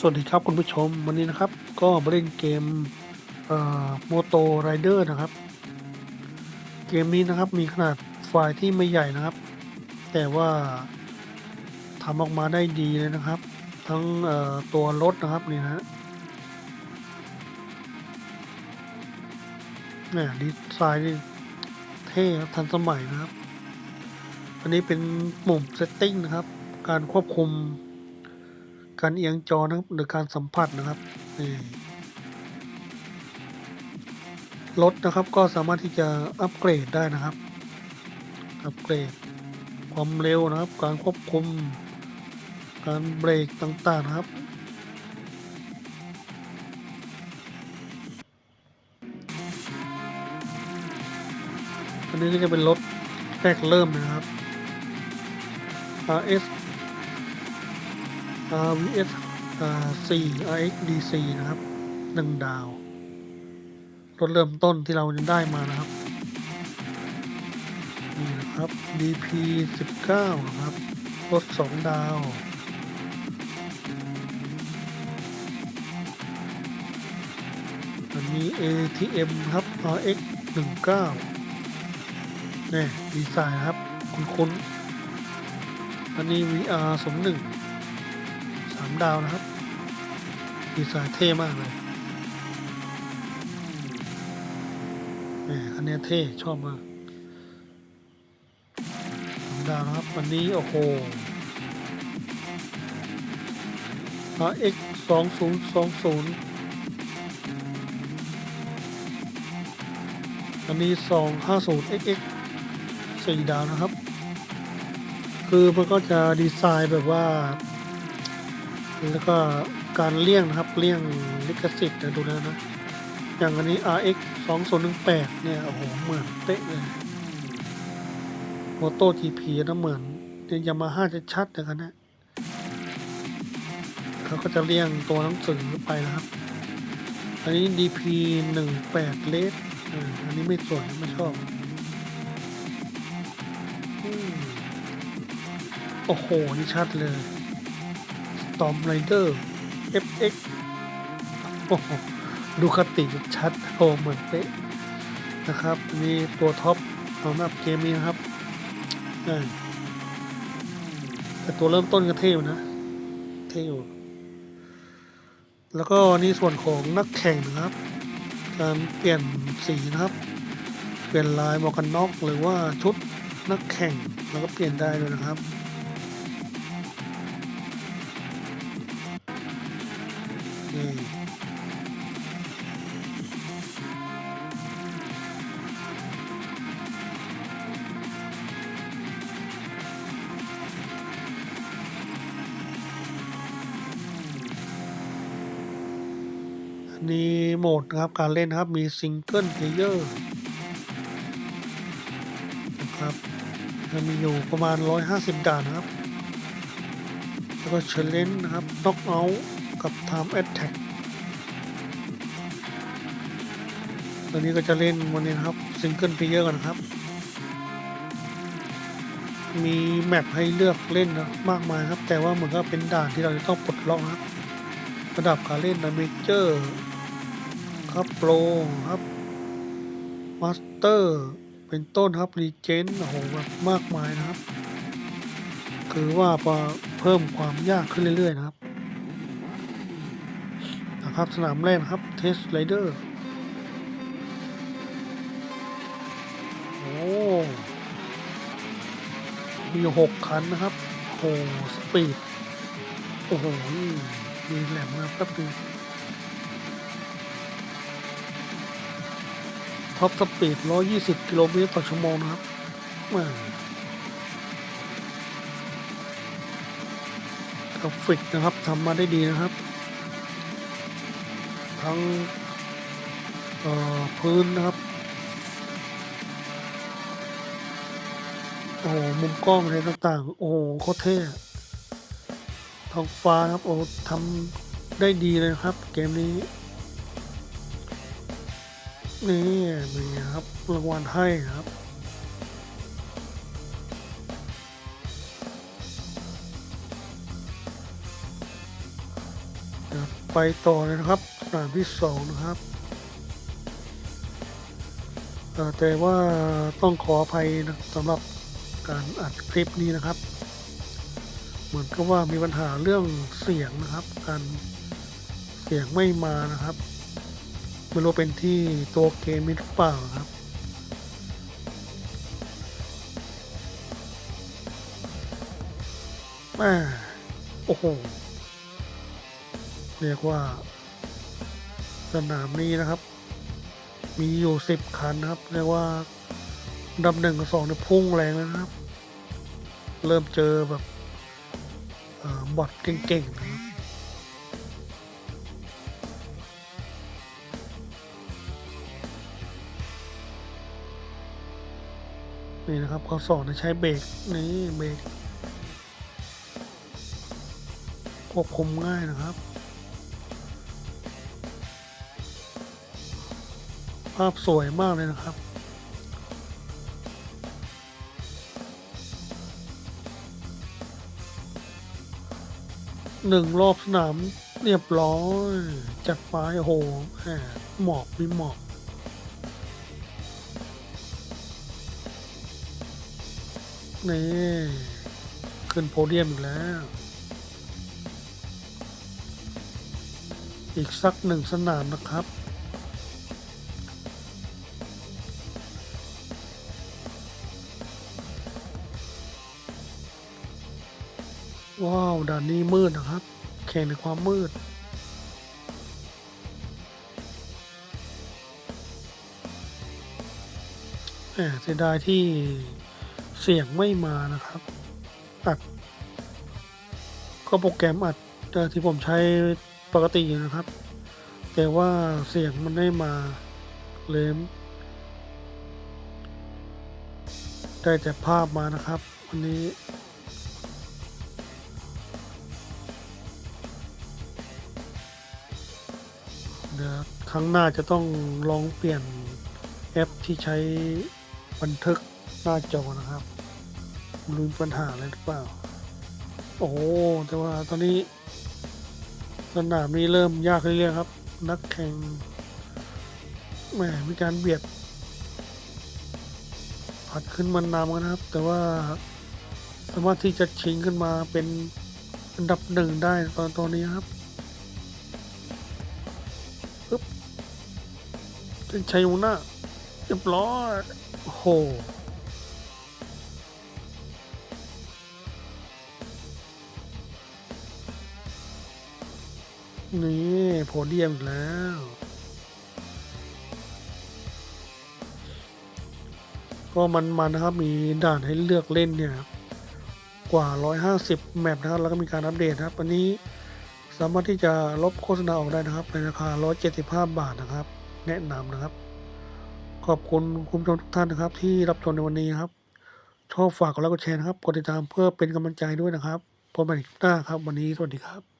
สวัสดีครับคุณผู้ชมวันนี้นะครับ ก็มาเล่นเกมโมโตไรเดอร์นะครับ เกมนี้นะครับมีขนาดไฟล์ที่ไม่ใหญ่นะครับ แต่ว่าทำออกมาได้ดีเลยนะครับ ทั้งเอ่อตัวรถนะครับนี่นะเนี่ยดีไซน์นี่เท่ทันสมัยนะครับ อันนี้เป็นปุ่มเซตติ้งนะครับ การควบคุม การเอียงจอนะครับหรือการสัมผัสนะครับนี่รถนะครับก็สามารถที่จะอัปเกรดได้นะครับ อัปเกรด ความเร็วนะครับ การควบคุม การเบรกต่างๆนะครับ อันนี้ก็จะเป็นรถแรกเริ่มนะครับ RS RVS 4 RX DC นะครับหนึ่งดาว รถเริ่มต้นที่เราได้มานะครับ นี่นะครับ DP 19นะครับ รถสองดาวอันนี้ ATM ครับ RX 19นี่ดีไซน์นะครับ คุ้นๆอันนี้ VR สมหนึ่ง สามดาวนะครับ ดีไซน์เท่มากเลยแหมคันนี้เท่ ชอบมากสามดาวนะครับ วันนี้ โอ้โห RX สองศูนย์สองศูนย์อันนี้สองห้าศูนย์ XX สี่ดาวนะครับ คือมันก็จะดีไซน์แบบว่า แล้วก็การเลี่ยงนะครับเลี่ยงลิขสิทธิ์นะดูนะนะ อย่างอันนี้ RX 2018 เนี่ย โอ้โห เหมือนเป๊ะเลยโมโต้ GP นะเหมือนเนี่ยยามาฮ่าจะชัดเลยกันนะเขาก็จะเลี่ยงตัวหนังสือไปนะครับ อันนี้ DP 18เลสอันนี้ไม่สวยไม่ชอบโอ้โห นี่ชัดเลย Storm Rider FX ดูคติชัดโอเหมือนเป๊ะนะครับนี่ตัวท็อปสำหรับเกมนี้นะครับแต่ตัวเริ่มต้นก็เท่อยู่นะ เท่อยู่แล้วก็นี่ส่วนของนักแข่งนะครับ การเปลี่ยนสีนะครับ เปลี่ยนลายหมวกกันน็อกหรือว่าชุดนักแข่งเราก็เปลี่ยนได้เลยนะครับ นี่โหมดนะครับการเล่นนะครับมีซิงเกิลเพลเยอร์นะครับจะมีอยู่ประมาณ 150 ด่านนะครับ แล้วก็เชลเลนนะครับน็อกเอาท์ กับ Time Attack ตอนนี้ก็จะเล่นวันนี้นะครับซิงเกิลเพลเยอร์กันะครับ มีแมปให้เลือกเล่นนะมากมายครับ แต่ว่าเหมือนก็เป็นด่านที่เราจะต้องปลดล็อกครับระดับการเล่นนะเมเจอร์ครับโปรครับมาสเตอร์เป็นต้นครับรีเจนโอ้โหแบบมากมายนะครับ คือว่าพอเพิ่มความยากขึ้นเรื่อยๆนะครับ นะครับสนามแรกครับเทสไรเดอร์โอ้มีหกคันนะครับโอ้สปีด โอ้โหมีแหลมมาแป๊บนึงท็อปสปีด 120 กิโลเมตรต่อชั่วโมงนะครับม่กราฟิกนะครับทำมาได้ดีนะครับ ทั้งพื้นนะครับ โอ้โห มุมกล้องอะไรต่างๆ โอ้โหโคตรเท่ท้องฟ้าครับ โอ้ทำได้ดีเลยนะครับ เกมนี้ นี่มีครับ รางวัลให้ครับไปต่อเลยนะครับ สนามที่สองนะครับ แต่ว่าต้องขออภัยนะสำหรับการอัดคลิปนี้นะครับ เหมือนกับว่ามีปัญหาเรื่องเสียงนะครับ การเสียงไม่มานะครับไม่รู้เป็นที่ตัวเกมหรือเปล่าครับแม่โอ้โห เรียกว่า สนามนี้นะครับ มีอยู่สิบคันนะครับ เรียกว่าดับหนึ่งกับสองเนี่ยพุ่งแรงแล้วนะครับ เริ่มเจอแบบบอทเก่งๆนะครับนี่นะครับเขาสอนใช้เบรกนี่เบรกควบคุมง่ายนะครับ ภาพสวยมากเลยนะครับ หนึ่งรอบสนามเรียบร้อยจัดไปโอ้โหแหมหมอกมีหมอกนี่ ขึ้นโพเดียมอีกแล้ว อีกสักหนึ่งสนามนะครับ ว้าวด่านนี้มืดนะครับ แข่งในความมืดแหมเสียดายที่เสียงไม่มานะครับอัดก็โปรแกรมอัดเอ่ที่ผมใช้ปกติอยู่นะครับ แต่ว่าเสียงมันไม่มาเลยได้แต่ภาพมานะครับ วันนี้ เดี๋ยวครั้งหน้าจะต้องลองเปลี่ยนแอปที่ใช้บันทึกหน้าจอนะครับไมรู้มีปัญหาอะไรหรือเปล่า โอ้แต่ว่าตอนนี้สนามนี้เริ่มยากเรื่อยๆครับ นักแข่งแหมมีการเบียดผัดขึ้นมันนำกันนะครับ แต่ว่าสามารถที่จะชิงขึ้นมาเป็นอันดับหนึ่งได้ตอนตอนนี้ครับ ชัยชนะเรียบร้อยโหนี่โพเดียมแล้ว ก็มันๆนะครับ มีด่านให้เลือกเล่นเนี่ยครับกว่า 150 แมปนะครับ แล้วก็มีการอัปเดตนะครับ อันนี้สามารถที่จะลบโฆษณาออกได้นะครับ ในราคา 175 บาทนะครับ แนะนำนะครับ ขอบคุณคุณผู้ชมทุกท่านนะครับ ที่รับชมในวันนี้นครับ ชอบฝากกดไลค์กดแชร์นะครับ กดติดตามเพื่อเป็นกำลังใจด้วยนะครับพบกันอีกหน้าครับ วันนี้สวัสดีครับ